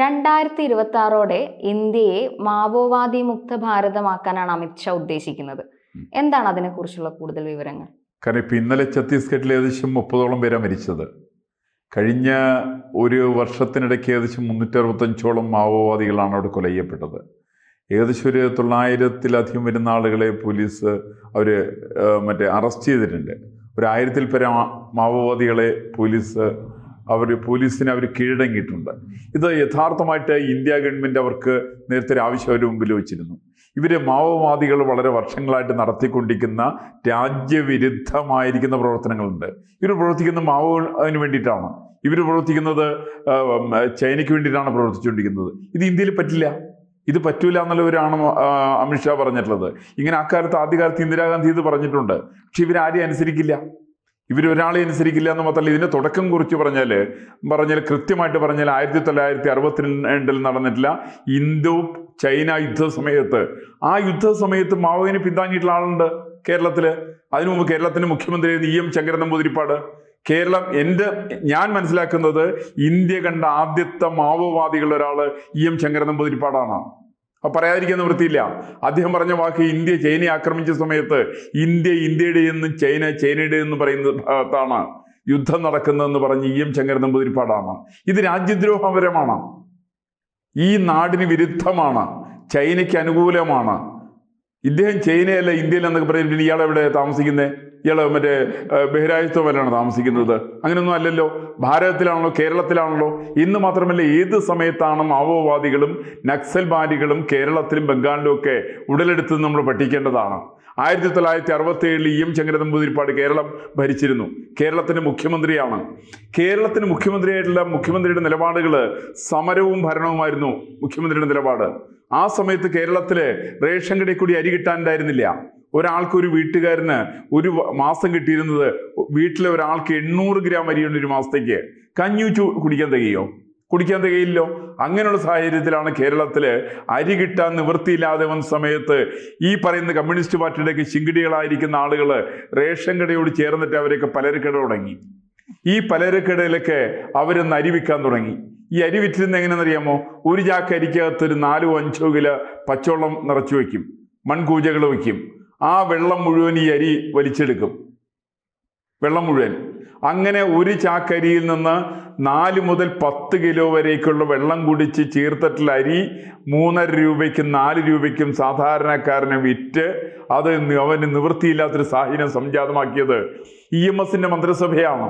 രണ്ടായിരത്തി ഇരുപത്തി ആറോടെ ഇന്ത്യയെ മാവോവാദി മുക്ത ഭാരതമാക്കാനാണ് അമിത്ഷാ ഉദ്ദേശിക്കുന്നത്. എന്താണ് അതിനെക്കുറിച്ചുള്ള കൂടുതൽ വിവരങ്ങൾ? കാരണം ഇപ്പം ഇന്നലെ ഛത്തീസ്ഗഡിൽ ഏകദേശം മുപ്പതോളം പേരാണ് മരിച്ചത്. കഴിഞ്ഞ ഒരു വർഷത്തിനിടയ്ക്ക് ഏകദേശം മുന്നൂറ്റി അറുപത്തഞ്ചോളം മാവോവാദികളാണ് അവിടെ കൊല ചെയ്യപ്പെട്ടത് ഏകദേശം ഒരു തൊള്ളായിരത്തിലധികം വരുന്ന ആളുകളെ പോലീസ് അവർ മറ്റേ അറസ്റ്റ് ചെയ്തിട്ടുണ്ട്. ഒരു ആയിരത്തിൽ പരം മാവോവാദികളെ പോലീസ് അവർ പോലീസിനെ അവർ കീഴടങ്ങിയിട്ടുണ്ട്. ഇത് യഥാർത്ഥമായിട്ട് ഇന്ത്യ ഗവൺമെന്റ് അവർക്ക് നേരത്തെ ആവശ്യം അവർ മുമ്പിൽ വെച്ചിരുന്നു. ഇവർ മാവോവാദികൾ വളരെ വർഷങ്ങളായിട്ട് നടത്തിക്കൊണ്ടിരിക്കുന്ന രാജ്യവിരുദ്ധമായിരിക്കുന്ന പ്രവർത്തനങ്ങളുണ്ട്. ഇവർ പ്രവർത്തിക്കുന്ന മാവോ അതിന് വേണ്ടിയിട്ടാണ്. ഇവർ പ്രവർത്തിക്കുന്നത് ചൈനയ്ക്ക് വേണ്ടിയിട്ടാണ് പ്രവർത്തിച്ചുകൊണ്ടിരിക്കുന്നത്. ഇത് ഇന്ത്യയിൽ പറ്റില്ല. ഇത് പറ്റൂല എന്നുള്ളവരാണ് അമിത്ഷാ പറഞ്ഞിട്ടുള്ളത്. ഇങ്ങനെ അക്കാലത്ത് ആദ്യകാലത്ത് ഇന്ദിരാഗാന്ധി ഇത് പറഞ്ഞിട്ടുണ്ട്. പക്ഷെ ഇവരാരെയും അനുസരിക്കില്ല. ഇവരൊരാളെ അനുസരിക്കില്ല എന്ന് മാത്രമല്ല ഇതിന് തുടക്കം കുറിച്ച് പറഞ്ഞാൽ പറഞ്ഞാൽ കൃത്യമായിട്ട് പറഞ്ഞാൽ ആയിരത്തി തൊള്ളായിരത്തി അറുപത്തിരണ്ടിൽ നടന്നിട്ടില്ല. ഇന്തോ ചൈന യുദ്ധ സമയത്ത്. ആ യുദ്ധ സമയത്ത് മാവോവിനെ പിന്താങ്ങിയിട്ടുള്ള ആളുണ്ട് കേരളത്തിൽ അതിനു മുമ്പ് കേരളത്തിന്റെ മുഖ്യമന്ത്രി ഇ എം ശങ്കരൻ നമ്പൂതിരിപ്പാട്. കേരളം എന്റെ ഞാൻ മനസ്സിലാക്കുന്നത് ഇന്ത്യ കണ്ട ആദ്യത്തെ മാവോവാദികളുടെ ഒരാൾ ഇ എം ശങ്കരൻ നമ്പൂതിരിപ്പാടാണ്. പറയാതിരിക്കുന്ന വൃത്തിയില്ല അദ്ദേഹം പറഞ്ഞ വാക്ക് ഇന്ത്യ ചൈനയെ ആക്രമിച്ച സമയത്ത് ഇന്ത്യ ഇന്ത്യയുടെ എന്നും ചൈന ചൈനയുടെ എന്ന് പറയുന്ന ഭാഗത്താണ് യുദ്ധം നടക്കുന്നതെന്ന് പറഞ്ഞ് ഇ എം ശങ്കരൻ നമ്പൂതിരിപ്പാടാണ്. ഇത് രാജ്യദ്രോഹപരമാണ്. ഈ നാടിന് വിരുദ്ധമാണ്. ചൈനയ്ക്ക് അനുകൂലമാണ്. ഇദ്ദേഹം ചൈനയല്ല ഇന്ത്യയിലെന്നൊക്കെ പറയും പിന്നെ ഇയാൾ എവിടെ താമസിക്കുന്നത് ഇയാൾ മറ്റേ ബഹിരാജ്യത്വമല്ലാണ് താമസിക്കുന്നത്. അങ്ങനെയൊന്നും അല്ലല്ലോ. ഭാരതത്തിലാണല്ലോ കേരളത്തിലാണല്ലോ. ഇന്ന് മാത്രമല്ല ഏത് സമയത്താണ് മാവോവാദികളും നക്സൽബാരികളും കേരളത്തിലും ബംഗാളിലും ഒക്കെ ഉടലെടുത്ത് നമ്മൾ പഠിക്കേണ്ടതാണ്. ആയിരത്തി തൊള്ളായിരത്തി അറുപത്തി ഏഴിൽ ഇ എം ശങ്കരനമ്പൂതിരിപ്പാട് കേരളം ഭരിച്ചിരുന്നു. കേരളത്തിന് മുഖ്യമന്ത്രിയാണ്. കേരളത്തിന് മുഖ്യമന്ത്രിയായിട്ടുള്ള മുഖ്യമന്ത്രിയുടെ നിലപാടുകൾ സമരവും ഭരണവുമായിരുന്നു മുഖ്യമന്ത്രിയുടെ നിലപാട്. ആ സമയത്ത് കേരളത്തിലെ റേഷൻ കടയിൽ കൂടി അരി കിട്ടാനുണ്ടായിരുന്നില്ല. ഒരാൾക്ക് ഒരു വീട്ടുകാരന് ഒരു മാസം കിട്ടിയിരുന്നത് വീട്ടിലെ ഒരാൾക്ക് എണ്ണൂറ് ഗ്രാം അരിയുണ്ട് ഒരു മാസത്തേക്ക്. കഞ്ഞി കുടിക്കാൻ തികയോ? കുടിക്കാൻ തികയില്ലോ. അങ്ങനെയുള്ള സാഹചര്യത്തിലാണ് കേരളത്തിൽ അരി കിട്ടാൻ നിവൃത്തിയില്ലാതെ വന്ന സമയത്ത് ഈ പറയുന്ന കമ്മ്യൂണിസ്റ്റ് പാർട്ടിയുടെയൊക്കെ ശിങ്കിടികളായിരിക്കുന്ന ആളുകൾ റേഷൻ കടയോട് ചേർന്നിട്ട് അവരൊക്കെ പലരക്കട തുടങ്ങി. ഈ പലരക്കടയിലൊക്കെ അവരൊന്ന് അരി വിൽക്കാൻ തുടങ്ങി. ഈ അരി വിറ്റിരുന്ന എങ്ങനെയെന്നറിയാമോ ഒരു ചാക്ക് അരിക്കകത്ത് ഒരു നാലോ അഞ്ചോ കിലോ പച്ചവെള്ളം നിറച്ചു വയ്ക്കും. മൺകൂജകൾ വയ്ക്കും. ആ വെള്ളം മുഴുവൻ ഈ അരി വലിച്ചെടുക്കും. വെള്ളം മുഴുവൻ. അങ്ങനെ ഒരു ചാക്കരിയിൽ നിന്ന് നാല് മുതൽ പത്ത് കിലോ വരേക്കുള്ള വെള്ളം കുടിച്ച് ചീർത്തിട്ടുള്ള അരി മൂന്നര രൂപയ്ക്കും നാല് രൂപയ്ക്കും സാധാരണക്കാരനെ വിറ്റ് അത് അവന് നിവൃത്തിയില്ലാത്തൊരു സാഹചര്യം സംജാതമാക്കിയത് ഇ എം എസിന്റെ മന്ത്രിസഭയാണ്.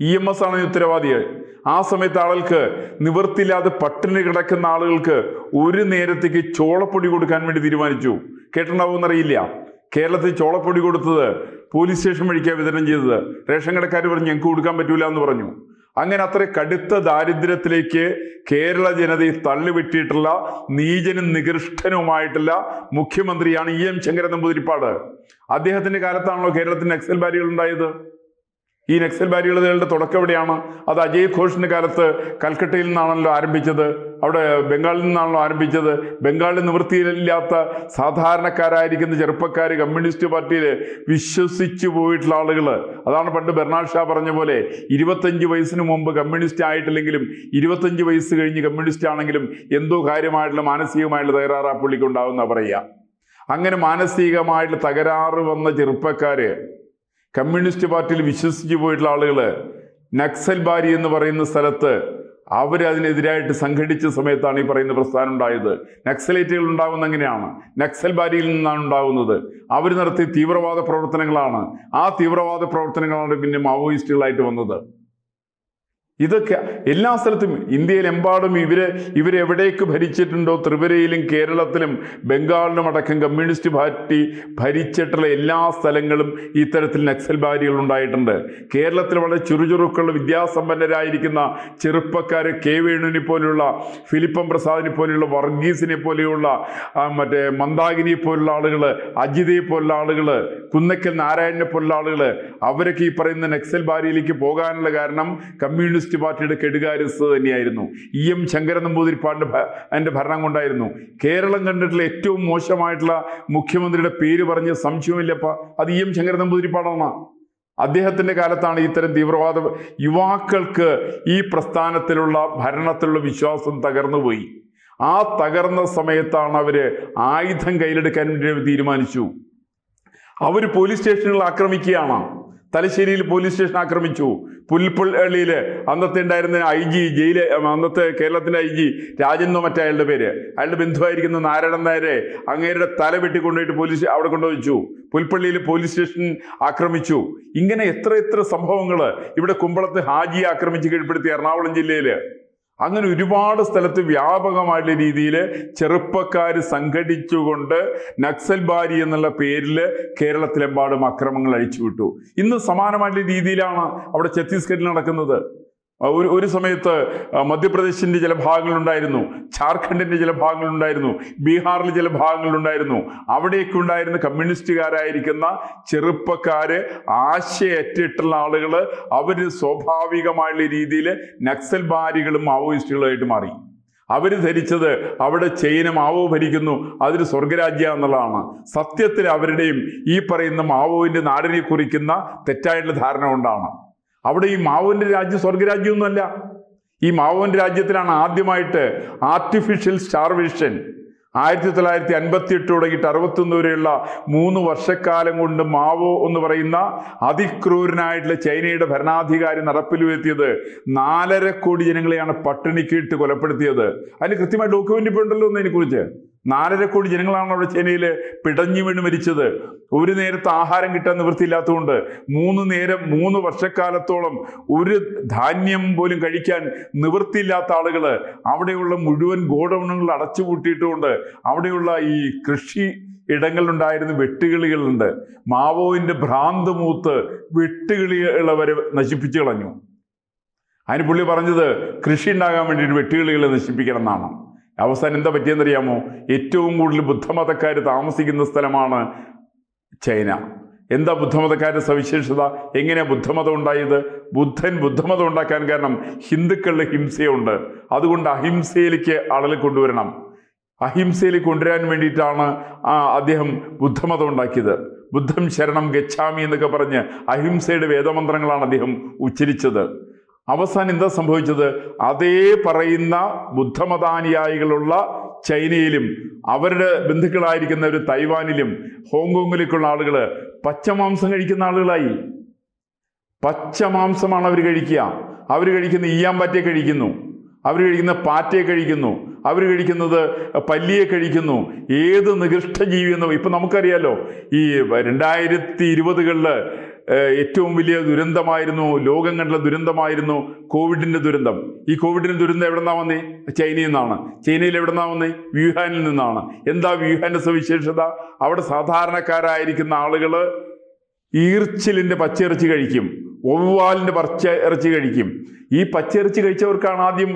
ഇ എം എസ് ആണ് ഉത്തരവാദിയെ ആ സമയത്ത് ആളുകൾക്ക് നിവൃത്തിയില്ലാതെ പട്ടിണി കിടക്കുന്ന ആളുകൾക്ക് ഒരു നേരത്തേക്ക് ചോളപ്പൊടി കൊടുക്കാൻ വേണ്ടി തീരുമാനിച്ചു. കേട്ടിട്ടുണ്ടാവുമെന്നറിയില്ല കേരളത്തിൽ ചോളപ്പൊടി കൊടുത്തത് പോലീസ് സ്റ്റേഷൻ വഴിക്കാണ് വിതരണം ചെയ്തത്. റേഷൻ കടക്കാർ പറഞ്ഞു ഞങ്ങൾക്ക് കൊടുക്കാൻ പറ്റൂല എന്ന് പറഞ്ഞു. അങ്ങനെ അത്ര കടുത്ത ദാരിദ്ര്യത്തിലേക്ക് കേരള ജനതയെ തള്ളിവിട്ടിട്ടുള്ള നീചനും നികൃഷ്ടനുമായിട്ടുള്ള മുഖ്യമന്ത്രിയാണ് ഇ എം ശങ്കരൻ നമ്പൂതിരിപ്പാട്. അദ്ദേഹത്തിന്റെ കാലത്താണല്ലോ കേരളത്തിന്റെ നക്സൽ ബാരികൾ ഉണ്ടായത്. ഈ നക്സൽ ബാരികളുടെ തുടക്കം എവിടെയാണ്? അത് അജയ് ഘോഷിന്റെ കാലത്ത് കൽക്കട്ടയിൽ നിന്നാണല്ലോ ആരംഭിച്ചത്. അവിടെ ബംഗാളിൽ നിന്നാണല്ലോ ആരംഭിച്ചത്. ബംഗാളിൽ നിവൃത്തിയില്ലാത്ത സാധാരണക്കാരായിരിക്കുന്ന ചെറുപ്പക്കാർ കമ്മ്യൂണിസ്റ്റ് പാർട്ടിയിൽ വിശ്വസിച്ചു പോയിട്ടുള്ള ആളുകൾ അതാണ് പണ്ട് ബെർണാഡ് ഷാ പറഞ്ഞ പോലെ ഇരുപത്തഞ്ച് വയസ്സിന് മുമ്പ് കമ്മ്യൂണിസ്റ്റ് ആയിട്ടില്ലെങ്കിലും ഇരുപത്തഞ്ച് വയസ്സ് കഴിഞ്ഞ് കമ്മ്യൂണിസ്റ്റ് ആണെങ്കിലും എന്തോ കാര്യമായിട്ടുള്ള മാനസികമായിട്ടുള്ള തകരാറ് ആ പുള്ളിക്ക് ഉണ്ടാവുന്ന പറയുക. അങ്ങനെ മാനസികമായിട്ടുള്ള തകരാറ് വന്ന ചെറുപ്പക്കാര് കമ്മ്യൂണിസ്റ്റ് പാർട്ടിയിൽ വിശ്വസിച്ച് പോയിട്ടുള്ള ആളുകൾ നക്സൽ ബാരി എന്ന് പറയുന്ന സ്ഥലത്ത് അവരതിനെതിരായിട്ട് സംഘടിച്ച സമയത്താണ് ഈ പറയുന്ന പ്രസ്ഥാനം ഉണ്ടായത്. നക്സലേറ്റുകൾ ഉണ്ടാകുന്ന എങ്ങനെയാണ്? നക്സൽ ബാരിയിൽ നിന്നാണ് ഉണ്ടാകുന്നത് അവർ നടത്തിയ തീവ്രവാദ പ്രവർത്തനങ്ങളാണ്. ആ തീവ്രവാദ പ്രവർത്തനങ്ങളാണ് പിന്നെ മാവോയിസ്റ്റുകളായിട്ട് വന്നത്. ഇതൊക്കെ എല്ലാ സ്ഥലത്തും ഇന്ത്യയിലെമ്പാടും ഇവർ ഇവരെവിടേക്ക് ഭരിച്ചിട്ടുണ്ടോ? ത്രിപുരയിലും കേരളത്തിലും ബംഗാളിലും അടക്കം കമ്മ്യൂണിസ്റ്റ് പാർട്ടി ഭരിച്ചിട്ടുള്ള എല്ലാ സ്ഥലങ്ങളും ഇത്തരത്തിൽ നക്സൽ ബാരികൾ ഉണ്ടായിട്ടുണ്ട്. കേരളത്തിൽ വളരെ ചുറുചുറുക്കുള്ള വിദ്യാസമ്പന്നരായിരിക്കുന്ന ചെറുപ്പക്കാർ കെ വേണുവിനെ പോലെയുള്ള ഫിലിപ്പം പ്രസാദിനെ പോലെയുള്ള വർഗീസിനെ പോലെയുള്ള മറ്റേ മന്ദാകിനിയെ പോലുള്ള ആളുകൾ അജിതയെ പോലുള്ള ആളുകൾ കുന്നക്കൽ നാരായണനെ പോലുള്ള ആളുകൾ അവരൊക്കെ ഈ പറയുന്ന നക്സൽ ബാരിയിലേക്ക് പോകാനുള്ള കാരണം കമ്മ്യൂണിസ്റ്റ് പാർട്ടിയുടെ കെടുകാര്യസ്ഥത തന്നെയായിരുന്നു. ഇ. എം. ശങ്കരൻ നമ്പൂതിരിപ്പാടിന്റെ ഭ- അതിന്റെ ഭരണം കൊണ്ടായിരുന്നു. കേരളം കണ്ടിട്ടുള്ള ഏറ്റവും മോശമായിട്ടുള്ള മുഖ്യമന്ത്രിയുടെ പേര് പറഞ്ഞ് സംശയമില്ലപ്പ അത് ഇ. എം. ശങ്കരൻ നമ്പൂതിരിപ്പാടാണ്. അദ്ദേഹത്തിന്റെ കാലത്താണ് ഇത്തരം തീവ്രവാദ യുവാക്കൾക്ക് ഈ പ്രസ്ഥാനത്തിലുള്ള ഭരണത്തിലുള്ള വിശ്വാസം തകർന്നുപോയി ആ തകർന്ന സമയത്താണ് അവർ ആയുധം കയ്യിലെടുക്കാൻ വേണ്ടി തീരുമാനിച്ചു. അവർ പോലീസ് സ്റ്റേഷനുകൾ ആക്രമിക്കുകയാണ്. തലശ്ശേരിയിൽ പോലീസ് സ്റ്റേഷൻ ആക്രമിച്ചു. പുൽപ്പള്ളിയിൽ അന്നത്തെ ഉണ്ടായിരുന്ന ഐ ജി ജയിലെ അന്നത്തെ കേരളത്തിന്റെ ഐ ജി രാജെന്നോ മറ്റേ അയാളുടെ പേര്. അയാളുടെ ബന്ധുവായിരിക്കുന്ന നാരായണൻ നായരെ അങ്ങേരുടെ തല വെട്ടിക്കൊണ്ടുപോയിട്ട് പോലീസ് അവിടെ കൊണ്ടുവച്ചു. പുൽപ്പള്ളിയിൽ പോലീസ് സ്റ്റേഷൻ ആക്രമിച്ചു. ഇങ്ങനെ എത്ര എത്ര സംഭവങ്ങൾ ഇവിടെ കുമ്പളത്ത് ഹാജിയെ ആക്രമിച്ച് കീഴ്പ്പെടുത്തി എറണാകുളം ജില്ലയിൽ അങ്ങനെ ഒരുപാട് സ്ഥലത്ത് വ്യാപകമായിട്ടുള്ള രീതിയിൽ ചെറുപ്പക്കാർ സംഘടിച്ചുകൊണ്ട് നക്സൽ ബാരി എന്നുള്ള പേരിൽ കേരളത്തിലെമ്പാടും അക്രമങ്ങൾ അഴിച്ചുവിട്ടു. ഇന്ന് സമാനമായിട്ടുള്ള രീതിയിലാണ് അവിടെ ഛത്തീസ്ഗഡിൽ നടക്കുന്നത്. ഒരു ഒരു സമയത്ത് മധ്യപ്രദേശിന്റെ ചില ഭാഗങ്ങളുണ്ടായിരുന്നു. ഝാർഖണ്ഡിന്റെ ചില ഭാഗങ്ങളുണ്ടായിരുന്നു. ബീഹാറിലെ ചില ഭാഗങ്ങളുണ്ടായിരുന്നു. അവിടെയൊക്കെ ഉണ്ടായിരുന്ന കമ്മ്യൂണിസ്റ്റുകാരായിരിക്കുന്ന ചെറുപ്പക്കാര് ആശയറ്റിട്ടുള്ള ആളുകൾ അവർ സ്വാഭാവികമായുള്ള രീതിയിൽ നക്സൽ ബാരികളും മാവോയിസ്റ്റുകളായിട്ട് മാറി. അവർ ധരിച്ചത് അവിടെ ചൈന മാവോ ഭരിക്കുന്നു അതൊരു സ്വർഗരാജ്യ എന്നുള്ളതാണ്. സത്യത്തിൽ അവരുടെയും ഈ പറയുന്ന മാവോവിന്റെ നാടിനെ കുറിക്കുന്ന തെറ്റായിട്ടുള്ള ധാരണ കൊണ്ടാണ്. അവിടെ ഈ മാവോന്റെ രാജ്യം സ്വർഗരാജ്യമൊന്നുമല്ല ഈ മാവോന്റെ രാജ്യത്തിലാണ് ആദ്യമായിട്ട് ആർട്ടിഫിഷ്യൽ സ്റ്റാർവിഷൻ ആയിരത്തി തൊള്ളായിരത്തി അൻപത്തി എട്ട് തുടങ്ങിയിട്ട് അറുപത്തൊന്ന് വരെയുള്ള മൂന്ന് വർഷക്കാലം കൊണ്ട് മാവോ എന്ന് പറയുന്ന അതിക്രൂരനായിട്ടുള്ള ചൈനയുടെ ഭരണാധികാരി നടപ്പിൽ വരുത്തിയത് നാലര കോടി ജനങ്ങളെയാണ് പട്ടിണിക്കിട്ട് കൊലപ്പെടുത്തിയത്. അതിന് കൃത്യമായ ഡോക്യുമെന്റ് ഇപ്പോൾ ഉണ്ടല്ലോ എന്നതിനെക്കുറിച്ച് നാലര കോടി ജനങ്ങളാണ് അവിടെ ചൈനയിൽ പിടഞ്ഞു വീണ് മരിച്ചത്. ഒരു നേരത്തെ ആഹാരം കിട്ടാൻ നിവൃത്തിയില്ലാത്തതുകൊണ്ട് മൂന്ന് നേരം മൂന്ന് വർഷക്കാലത്തോളം ഒരു ധാന്യം പോലും കഴിക്കാൻ നിവൃത്തിയില്ലാത്ത ആളുകൾ അവിടെയുള്ള മുഴുവൻ ഗോഡൗണുകൾ അടച്ചുപൂട്ടിയിട്ടുകൊണ്ട് അവിടെയുള്ള ഈ കൃഷി ഇടങ്ങളിലുണ്ടായിരുന്ന വെട്ടുകിളികളുണ്ട്. മാവോവിന്റെ ഭ്രാന്ത് മൂത്ത് വെട്ടുകിളികളെ നശിപ്പിച്ചു കളഞ്ഞു. അതിന് പുള്ളി പറഞ്ഞത് കൃഷി ഉണ്ടാകാൻ വേണ്ടിയിട്ട് വെട്ടുകിളികളെ നശിപ്പിക്കണം എന്നാണ്. അവസാനം എന്താ പറ്റിയെന്നറിയാമോ? ഏറ്റവും കൂടുതൽ ബുദ്ധമതക്കാർ താമസിക്കുന്ന സ്ഥലമാണ് ചൈന. എന്താ ബുദ്ധമതക്കാരുടെ സവിശേഷത? എങ്ങനെയാണ് ബുദ്ധമതം ഉണ്ടായത്? ബുദ്ധൻ ബുദ്ധമതം ഉണ്ടാക്കാൻ കാരണം ഹിന്ദുക്കളുടെ ഹിംസയുണ്ട്. അതുകൊണ്ട് അഹിംസയിലേക്ക് ആളുകളെ കൊണ്ടുവരണം. അഹിംസയിലേക്ക് കൊണ്ടുവരാൻ വേണ്ടിയിട്ടാണ് അദ്ദേഹം ബുദ്ധമതം ഉണ്ടാക്കിയത്. ബുദ്ധം ശരണം ഗച്ഛാമി എന്നൊക്കെ പറഞ്ഞ് അഹിംസയുടെ വേദമന്ത്രങ്ങളാണ് അദ്ദേഹം ഉച്ചരിച്ചത്. അവസാനം എന്താ സംഭവിച്ചത്? അതേ പറയുന്ന ബുദ്ധമതാനുയായികളുള്ള ചൈനയിലും അവരുടെ ബന്ധുക്കളായിരിക്കുന്ന ഒരു തൈവാനിലും ഹോങ്കോങ്ങിലേക്കുള്ള ആളുകൾ പച്ചമാംസം കഴിക്കുന്ന ആളുകളായി. പച്ചമാംസമാണ് അവർ കഴിക്കുക. അവർ കഴിക്കുന്ന ഈയാമ്പാറ്റയെ കഴിക്കുന്നു. അവർ കഴിക്കുന്ന പാറ്റയെ കഴിക്കുന്നു. അവർ കഴിക്കുന്നത് പല്ലിയെ കഴിക്കുന്നു. ഏത് നികൃഷ്ട ജീവി എന്ന് ഇപ്പം നമുക്കറിയാലോ ഈ രണ്ടായിരത്തി ഇരുപതുകളിൽ ഏറ്റവും വലിയ ദുരന്തമായിരുന്നു ലോകം കണ്ടുള്ള ദുരന്തമായിരുന്നു കോവിഡിന്റെ ദുരന്തം. ഈ കോവിഡിന്റെ ദുരന്തം എവിടെ നിന്നാണ് വന്നേ? ചൈനയിൽ നിന്നാണ്. ചൈനയിൽ എവിടെ നിന്നാണ് വന്നേ? വ്യൂഹാനിൽ നിന്നാണ്. എന്താ വ്യൂഹാന്റെ സവിശേഷത? അവിടെ സാധാരണക്കാരായിരിക്കുന്ന ആളുകൾ ഈർച്ചിലിന്റെ പച്ചയിറച്ചി കഴിക്കും. ഒവ്വാലിന്റെ പച്ച ഇറച്ചി കഴിക്കും. ഈ പച്ചയിറച്ചി കഴിച്ചവർക്കാണ് ആദ്യം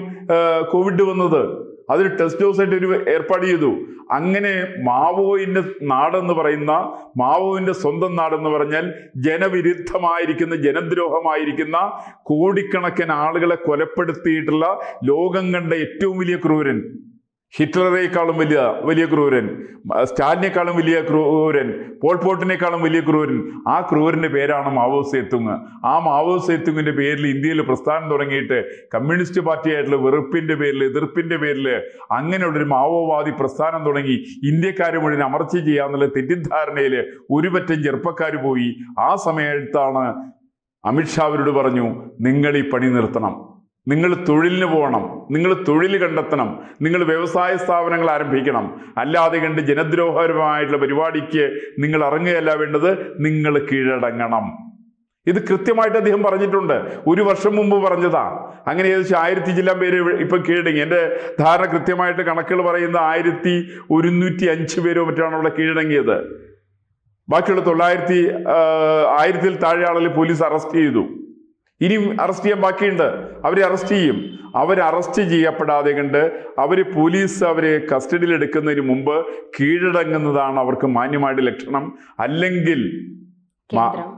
കോവിഡ് വന്നത്. അതിന് ടെസ്റ്റ് ഹൗസ് ആയിട്ട് ഒരു ഏർപ്പാട് ചെയ്തു. അങ്ങനെ മാവോയിന്റെ നാടെന്ന് പറയുന്ന മാവോവിന്റെ സ്വന്തം നാടെന്ന് പറഞ്ഞാൽ ജനവിരുദ്ധമായിരിക്കുന്ന ജനദ്രോഹമായിരിക്കുന്ന കോടിക്കണക്കിന് ആളുകളെ കൊലപ്പെടുത്തിയിട്ടുള്ള ലോകം കണ്ട ഏറ്റവും വലിയ ക്രൂരൻ. ഹിറ്റ്ലറേക്കാളും വലിയ വലിയ ക്രൂരൻ സ്റ്റാലിനേക്കാളും വലിയ ക്രൂരൻ പോൾപോട്ടിനേക്കാളും വലിയ ക്രൂരൻ ആ ക്രൂരന്റെ പേരാണ് മാവോ സേത്തുങ് ആ മാവോ സേത്തുങ്ങിന്റെ പേരിൽ ഇന്ത്യയിൽ പ്രസ്ഥാനം തുടങ്ങിയിട്ട് കമ്മ്യൂണിസ്റ്റ് പാർട്ടിയായിട്ടുള്ള വെറുപ്പിന്റെ പേരിൽ എതിർപ്പിന്റെ പേരിൽ അങ്ങനെയുള്ളൊരു മാവോവാദി പ്രസ്ഥാനം തുടങ്ങി ഇന്ത്യക്കാരെ മുഴുവൻ അമർച്ച ചെയ്യാന്നുള്ള തെറ്റിദ്ധാരണയിൽ ഒരുപറ്റം ചെറുപ്പക്കാർ പോയി. ആ സമയത്താണ് അമിത്ഷാ അവരോട് പറഞ്ഞു നിങ്ങൾ ഈ പണി നിർത്തണം. നിങ്ങൾ തൊഴിലിന് പോകണം നിങ്ങൾ തൊഴിൽ കണ്ടെത്തണം നിങ്ങൾ വ്യവസായ സ്ഥാപനങ്ങൾ ആരംഭിക്കണം. അല്ലാതെ കണ്ട് ജനദ്രോഹപരമായിട്ടുള്ള പരിപാടിക്ക് നിങ്ങൾ ഇറങ്ങുകയല്ല വേണ്ടത് നിങ്ങൾ കീഴടങ്ങണം. ഇത് കൃത്യമായിട്ട് അദ്ദേഹം പറഞ്ഞിട്ടുണ്ട്. ഒരു വർഷം മുമ്പ് പറഞ്ഞതാ. അങ്ങനെ ഏകദേശം ആയിരത്തി ജില്ലാ പേര് ഇപ്പൊ കീഴടങ്ങി. എന്റെ ധാരണ കൃത്യമായിട്ട് കണക്കുകൾ പറയുന്ന ആയിരത്തി ഒരുന്നൂറ്റി അഞ്ച് പേരോ മറ്റാണ് അവിടെ കീഴടങ്ങിയത്. ബാക്കിയുള്ള തൊള്ളായിരത്തി ആയിരത്തിൽ താഴെ ആളുകൾ പോലീസ് അറസ്റ്റ് ചെയ്തു. ഇനിയും അറസ്റ്റ് ചെയ്യാൻ ബാക്കിയുണ്ട്. അവരെ അറസ്റ്റ് ചെയ്യും. അവർ അറസ്റ്റ് ചെയ്യപ്പെടാതെ കണ്ട് അവർ പോലീസ് അവരെ കസ്റ്റഡിയിൽ എടുക്കുന്നതിന് മുമ്പ് കീഴടങ്ങുന്നതാണ് അവർക്ക് മാന്യമായിട്ട് ലക്ഷണം. അല്ലെങ്കിൽ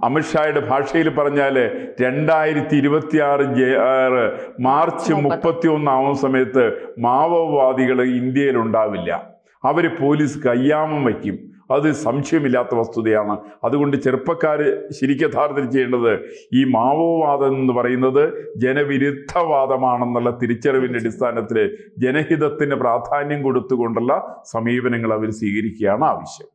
അമിത്ഷായുടെ ഭാഷയിൽ പറഞ്ഞാൽ രണ്ടായിരത്തി ഇരുപത്തി ആറ് ആറ് മാർച്ച് മുപ്പത്. മുപ്പത്തി ഒന്നാവുന്ന സമയത്ത് മാവോവാദികൾ ഇന്ത്യയിൽ ഉണ്ടാവില്ല അവർ പോലീസ് കയ്യാമം വയ്ക്കും. അത് സംശയമില്ലാത്ത വസ്തുതയാണ്. അതുകൊണ്ട് ചെറുപ്പക്കാർ ശരിക്കും യഥാർത്ഥം ചെയ്യേണ്ടത് ഈ മാവോവാദം എന്ന് പറയുന്നത് ജനവിരുദ്ധവാദമാണെന്നുള്ള തിരിച്ചറിവിന്റെ അടിസ്ഥാനത്തിൽ ജനഹിതത്തിന് പ്രാധാന്യം കൊടുത്തുകൊണ്ടുള്ള സമീപനങ്ങൾ അവർ സ്വീകരിക്കുകയാണ് ആവശ്യം.